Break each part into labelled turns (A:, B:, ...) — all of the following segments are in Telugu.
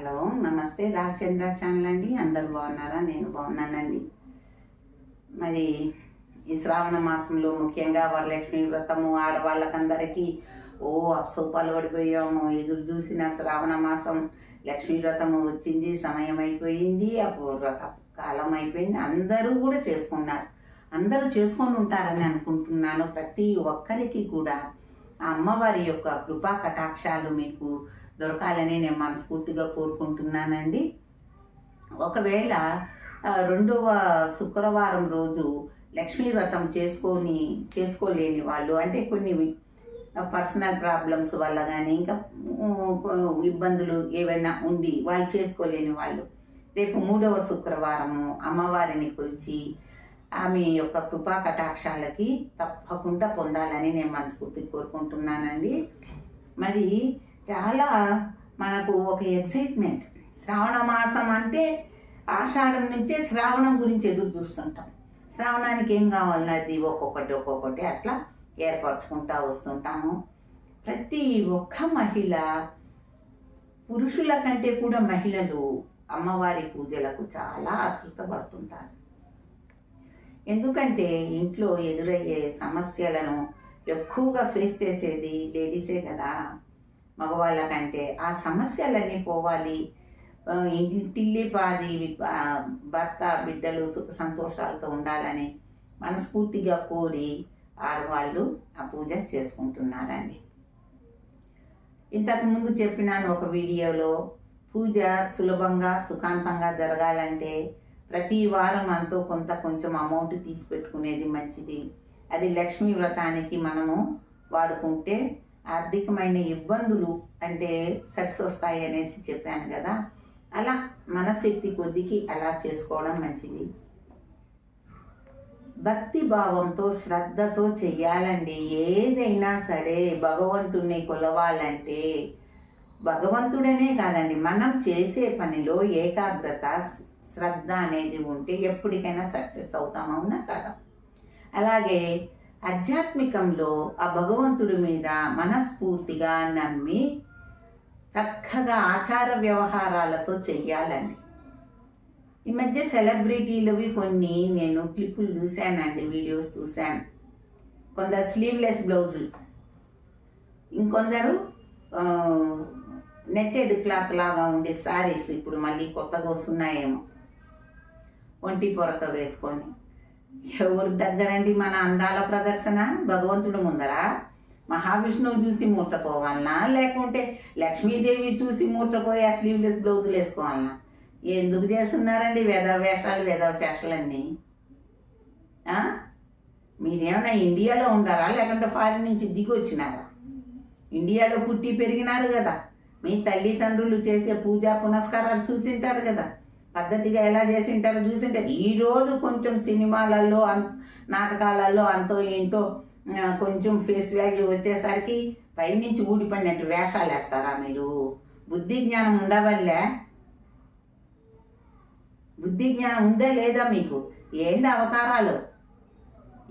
A: హలో నమస్తే. రాఘచంద్ర ఛానల్ అండి. అందరు బాగున్నారా? నేను బాగున్నానండి. మరి ఈ శ్రావణ మాసంలో ముఖ్యంగా వరలక్ష్మి వ్రతము ఆడవాళ్ళకందరికీ ఓ అప్సోపాలు పడిపోయాము. ఎదురు చూసిన శ్రావణ మాసం లక్ష్మీ వ్రతము వచ్చింది సమయం అయిపోయింది అప్పుడు వ్రత కాలం అయిపోయింది. అందరూ కూడా చేసుకున్నారు. అందరూ చేసుకొని ఉంటారని అనుకుంటున్నాను. ప్రతి ఒక్కరికి కూడా ఆ అమ్మవారి యొక్క కృపా కటాక్షాలు మీకు దొరకాలని నేను మనస్ఫూర్తిగా కోరుకుంటున్నానండి. ఒకవేళ రెండవ శుక్రవారం రోజు లక్ష్మీ వ్రతం చేసుకొని చేసుకోలేని వాళ్ళు అంటే కొన్ని పర్సనల్ ప్రాబ్లమ్స్ వల్ల కానీ ఇంకా ఇబ్బందులు ఏవైనా ఉండి వాళ్ళు చేసుకోలేని వాళ్ళు రేపు మూడవ శుక్రవారము అమ్మవారిని కొలిచి ఆమె యొక్క కృపా కటాక్షాలకి తప్పకుండా పొందాలని నేను మనస్ఫూర్తి కోరుకుంటున్నానండి. మరి చాలా మనకు ఒక ఎక్సైట్మెంట్ శ్రావణ మాసం అంటే ఆషాఢం నుంచే శ్రావణం గురించి ఎదురు చూస్తుంటాం. శ్రావణానికి ఏం కావాలన్నది ఒక్కొక్కటి ఒక్కొక్కటి అట్లా ఏర్పరచుకుంటా వస్తుంటాము. ప్రతి ఒక్క మహిళ పురుషుల కంటే కూడా మహిళలు అమ్మవారి పూజలకు చాలా అతృతపడుతుంటారు ఎందుకంటే ఇంట్లో ఎదురయ్యే సమస్యలను ఎక్కువగా ఫేస్ చేసేది లేడీసే కదా. మగవాళ్ళకంటే ఆ సమస్యలన్నీ పోవాలి. ఇంటిల్లి పాది భర్త బిడ్డలు సుఖ సంతోషాలతో ఉండాలని మనస్ఫూర్తిగా కోరి ఆడవాళ్ళు ఆ పూజ చేసుకుంటున్నారండి. ఇంతకుముందు చెప్పినాను ఒక వీడియోలో పూజ సులభంగా సుఖాంతంగా జరగాలంటే ప్రతి వారం అంతో కొంత కొంచెం అమౌంట్ తీసి పెట్టుకునేది మంచిది. అది లక్ష్మీ వ్రతానికి మనము వాడుకుంటే ఆర్థికమైన ఇబ్బందులు అంటే సెట్స్ వస్తాయి అనేసి చెప్పాను కదా. అలా మనశక్తి కొద్దికి అలా చేసుకోవడం మంచిది. భక్తి భావంతో శ్రద్ధతో చెయ్యాలండి. ఏదైనా సరే భగవంతుణ్ణి కొలవాలంటే భగవంతుడనే కాదండి మనం చేసే పనిలో ఏకాగ్రత శ్రద్ధ అనేది ఉంటే ఎప్పటికైనా సక్సెస్ అవుతాం అవునా కదా? అలాగే ఆధ్యాత్మికంలో ఆ భగవంతుడి మీద మనస్ఫూర్తిగా నమ్మి చక్కగా ఆచార వ్యవహారాలతో చెయ్యాలండి. ఈ మధ్య సెలబ్రిటీలవి కొన్ని నేను క్లిప్పులు చూశానండి వీడియోస్ చూశాను. కొందరు స్లీవ్లెస్ బ్లౌజులు ఇంకొందరు నెట్టెడ్ క్లాత్ లాగా ఉండే శారీస్ ఇప్పుడు మళ్ళీ కొత్తగా వస్తున్నాయేమో ఒంటి పొరతో వేసుకొని. ఎవరి దగ్గరండి మన అందాల ప్రదర్శన? భగవంతుడు ముందర మహావిష్ణువు చూసి మూర్చపోవాలనా? లేకుంటే లక్ష్మీదేవి చూసి మూర్చపోయి ఆ స్లీవ్లెస్ బ్లౌజులు వేసుకోవాలనా? ఎందుకు చేస్తున్నారండి వేదవ వేషాలు వేదవ చేష్టలన్నీ? మీరేమైనా ఇండియాలో ఉండారా? లేకుంటే ఫారిన్ నుంచి దిగి వచ్చినారా ఇండియాలో పుట్టి పెరిగినారు కదా. మీ తల్లిదండ్రులు చేసే పూజా పునస్కారాలు చూసింటారు కదా. పద్ధతిగా ఎలా చేసింటారో చూసింటారు ఈరోజు కొంచెం సినిమాలలో అంత నాటకాలలో అంతో ఏంటో కొంచెం ఫేస్ వాల్యూ వచ్చేసరికి పైనుంచి ఊడిపడినట్టు వేషాలు వేస్తారా మీరు? బుద్ధి జ్ఞానం ఉండవల్లే. బుద్ధి జ్ఞానం ఉందా లేదా మీకు? ఏంది అవతారాలు?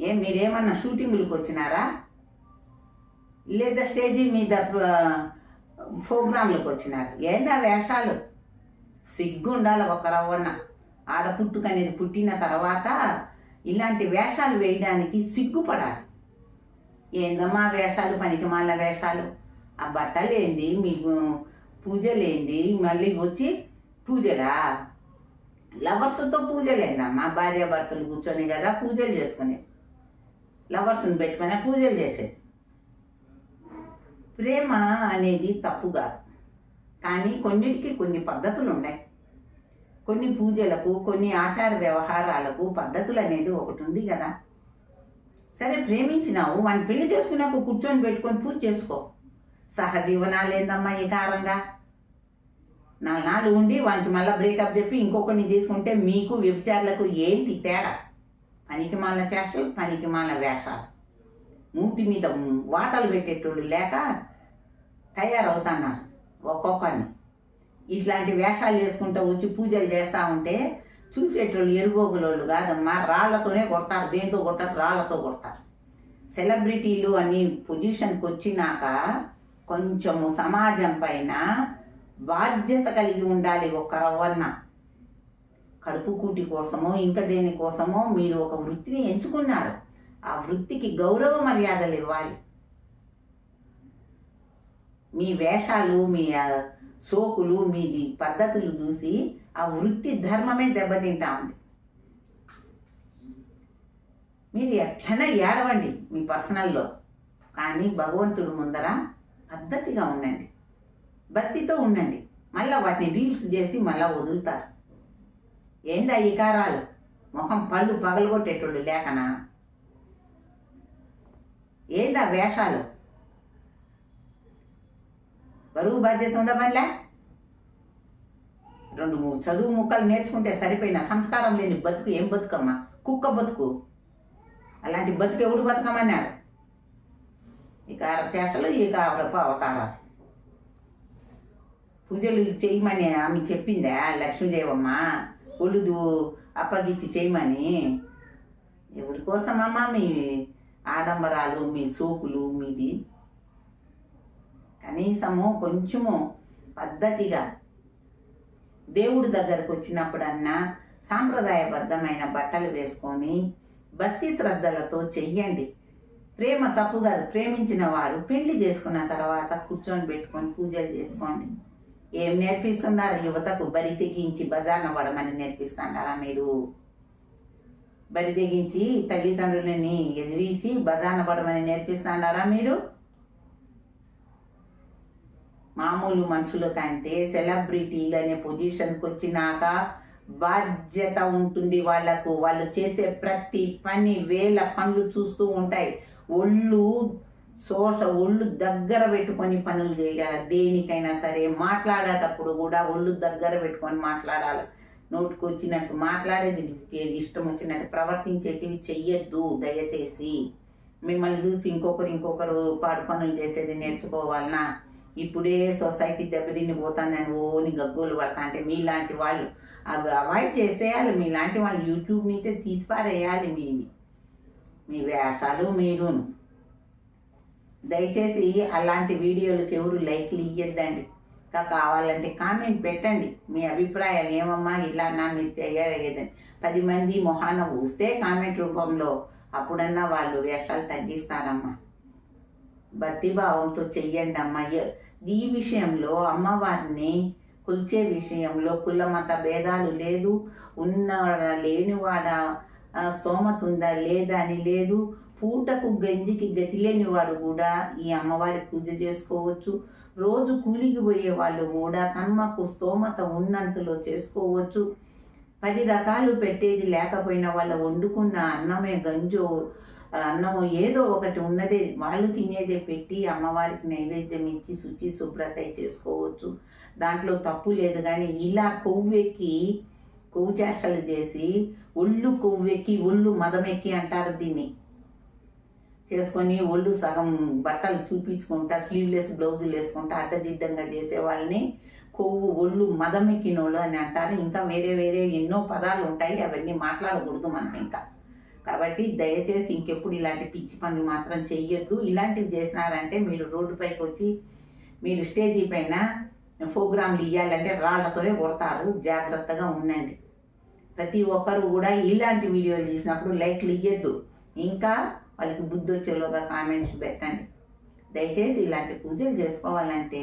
A: ఏం మీరేమన్నా షూటింగులకు వచ్చినారా? లేదా స్టేజీ మీద ప్రోగ్రాంలకు వచ్చినారు? ఏంది ఆ వేషాలు? సిగ్గు ఉండాలి ఒక రవ్వన్న ఆడ పుట్టిన తర్వాత ఇలాంటి వేషాలు వేయడానికి సిగ్గుపడాలి. ఏందమ్మా వేషాలు పనికిమాల వేషాలు? ఆ బట్టలు ఏంది మీకు పూజలేంది మళ్ళీ వచ్చి పూజలా? లవర్స్తో పూజలేందమ్మా భార్య భర్తలు కూర్చొని కదా పూజలు చేసుకునే. లవర్స్ని పెట్టుకునే పూజలు చేసేది. ప్రేమ అనేది తప్పు కాదు. కానీ కొన్నిటికి కొన్ని పద్ధతులు ఉన్నాయి కొన్ని పూజలకు కొన్ని ఆచార వ్యవహారాలకు పద్ధతులు అనేది ఒకటి ఉంది కదా. సరే ప్రేమించినావు వాడిని పెళ్ళి చేసుకున్నాక కూర్చొని పెట్టుకొని పూజ చేసుకో. సహజీవనాలు ఏందమ్మా ఈ కారంగా? నాలుగు ఉండి వానికి మళ్ళీ బ్రేకప్ చెప్పి ఇంకొకరిని చేసుకుంటే మీకు వ్యభిచారులకు ఏంటి తేడా? పనికి మాల చేష్టలు పనికి మాల వేషాలు. మూతి మీద వాతలు పెట్టేటోళ్ళు లేక తయారవుతున్నారు. ఒక్కొక్కరిని. ఇట్లాంటి వేషాలు చేసుకుంటూ వచ్చి పూజలు చేస్తూ ఉంటే చూసేటోళ్ళు ఎరుబోగులోళ్ళు కాదమ్మా రాళ్ళతోనే కొడతారు దేంతో కొడతారు రాళ్ళతో కొడతారు. సెలబ్రిటీలు అని పొజిషన్కి వచ్చినాక కొంచెము సమాజం పైన బాధ్యత కలిగి ఉండాలి ఒక రవ్వన్న. కడుపు కూటి కోసమో ఇంకా దేనికోసమో మీరు ఒక వృత్తిని ఎంచుకున్నారు. ఆ వృత్తికి గౌరవ మర్యాదలు ఇవ్వాలి. మీ వేషాలు మీ సోకులు మీది పద్ధతులు చూసి ఆ వృత్తి ధర్మమే దెబ్బతింటా ఉంది మీరు ఎట్లనే ఏడవండి మీ పర్సనల్లో. కానీ భగవంతుడు ముందర పద్ధతిగా ఉండండి. భక్తితో ఉండండి. మళ్ళీ వాటిని రీల్స్ చేసి మళ్ళీ వదులుతారు. ఏందా ఈ కారాలు? ముఖం పళ్ళు పగలగొట్టేటోళ్ళు లేకనా? ఏందా వేషాలు? బరువు బాధ్యత ఉండమనిలే రెండు మూడు చదువు ముక్కలు నేర్చుకుంటే సరిపోయిన సంస్కారం లేని బతుకు ఏం బతుకమ్మా? కుక్క బతుకు. అలాంటి బతుకు ఎవడు బతకమన్నాడు ఇక చేసలు ఇక అవరపు అవతారాలు. పూజలు చేయమని ఆమె చెప్పిందా? లక్ష్మీదేవమ్మ ఒళ్ళుదు అప్పగించి చేయమని. ఎవరి కోసమమ్మా మీ ఆడంబరాలు మీ సోకులు మీది? కనీసము కొంచెము పద్ధతిగా దేవుడి దగ్గరకు వచ్చినప్పుడన్నా సాంప్రదాయబద్ధమైన బట్టలు వేసుకొని భక్తి శ్రద్ధలతో చెయ్యండి. ప్రేమ తప్పు కాదు ప్రేమించిన వారు పెళ్ళి చేసుకున్న తర్వాత కూర్చొని పెట్టుకొని పూజలు చేసుకోండి. ఏం నేర్పిస్తున్నారు? యువతకు బరి తెగించి బజార్న పడమని నేర్పిస్తున్నారా మీరు? బరి తెగించి తల్లిదండ్రులని ఎదిరించి బజాన పడమని నేర్పిస్తున్నారా మీరు? మామూలు మనుషుల కంటే సెలబ్రిటీలు అనే పొజిషన్కి వచ్చినాక బాధ్యత ఉంటుంది వాళ్ళకు. వాళ్ళు చేసే ప్రతి పని వేల పనులు చూస్తూ ఉంటాయి. ఒళ్ళు శోష ఒళ్ళు దగ్గర పెట్టుకొని పనులు చేయాలి. దేనికైనా సరే మాట్లాడేటప్పుడు కూడా ఒళ్ళు దగ్గర పెట్టుకొని మాట్లాడాలి. నోటికి వచ్చినట్టు మాట్లాడేది ఇష్టం వచ్చినట్టు ప్రవర్తించేటివి చెయ్యొద్దు దయచేసి. మిమ్మల్ని చూసి ఇంకొకరు ఇంకొకరు పాడు పనులు చేసేది నేర్చుకోవాలనా? ఇప్పుడే సొసైటీ దెబ్బతిని పోతుందని ఓని గగ్గోలు పడతా అంటే మీలాంటి వాళ్ళు. అవి అవాయిడ్ చేసేయాలి. మీలాంటి వాళ్ళు యూట్యూబ్ నుంచే తీసిపారేయాలి మీ మీ వేషాలు మీరును. దయచేసి అలాంటి వీడియోలకు ఎవరు లైక్లు ఇవ్వద్దండి ఇంకా కావాలంటే కామెంట్ పెట్టండి. మీ అభిప్రాయాలు ఏమమ్మా? ఇలా నా మీరు తెలియలేదని పది మంది మొహాన ఊస్తే కామెంట్ రూపంలో అప్పుడన్నా వాళ్ళు వేషాలు తగ్గిస్తారమ్మా. భక్తిభావంతో చెయ్యండి అమ్మా ఈ విషయంలో అమ్మవారిని కొలిచే విషయంలో కుల మత భేదాలు లేదు. ఉన్నవాడా లేనివాడ స్తోమత ఉందా లేదా అని లేదు. పూటకు గంజికి గతి లేనివాడు కూడా ఈ అమ్మవారి పూజ చేసుకోవచ్చు. రోజు కూలికి పోయే వాళ్ళు కూడా తమ్మకు స్తోమత ఉన్నంతలో చేసుకోవచ్చు. పది రకాలు పెట్టేది లేకపోయినా వాళ్ళ వండుకున్న అన్నమే గంజో అన్నం ఏదో ఒకటి ఉన్నదే. వాళ్ళు తినేదే పెట్టి అమ్మవారికి నైవేద్యం ఇచ్చి శుచి శుభ్రత చేసుకోవచ్చు. దాంట్లో తప్పు లేదు కానీ ఇలా కొవ్వెక్కి కొవ్వు చేష్టలు చేసి ఒళ్ళు కొవ్వెక్కి ఒళ్ళు మదమెక్కి అంటారు దీన్ని. చేసుకొని ఒళ్ళు సగం బట్టలు చూపించుకుంటా స్లీవ్లెస్ బ్లౌజులు వేసుకుంటా అడ్డదిడ్డంగా చేసే వాళ్ళని కొవ్వు ఒళ్ళు మదమెక్కినోళ్ళు అని అంటారు. ఇంకా వేరే వేరే ఎన్నో పదాలు ఉంటాయి. అవన్నీ మాట్లాడకూడదు మనం ఇంకా. కాబట్టి దయచేసి ఇంకెప్పుడు ఇలాంటి పిచ్చి పనులు మాత్రం చెయ్యొద్దు. ఇలాంటివి చేసినారంటే మీరు రోడ్డుపైకి వచ్చి మీరు స్టేజీ పైన ప్రోగ్రాంలు ఇవ్వాలంటే రాళ్ళతోనే కొడతారు. జాగ్రత్తగా ఉండండి. ప్రతి ఒక్కరు కూడా ఇలాంటి వీడియోలు తీసినప్పుడు లైక్లు ఇవ్వద్దు ఇంకా వాళ్ళకి బుద్ధి వచ్చేలోగా కామెంట్స్ పెట్టండి. దయచేసి ఇలాంటి పూజలు చేసుకోవాలంటే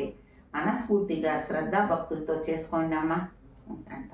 A: మనస్ఫూర్తిగా శ్రద్ధా భక్తులతో చేసుకోండి అమ్మా. ఉంటాను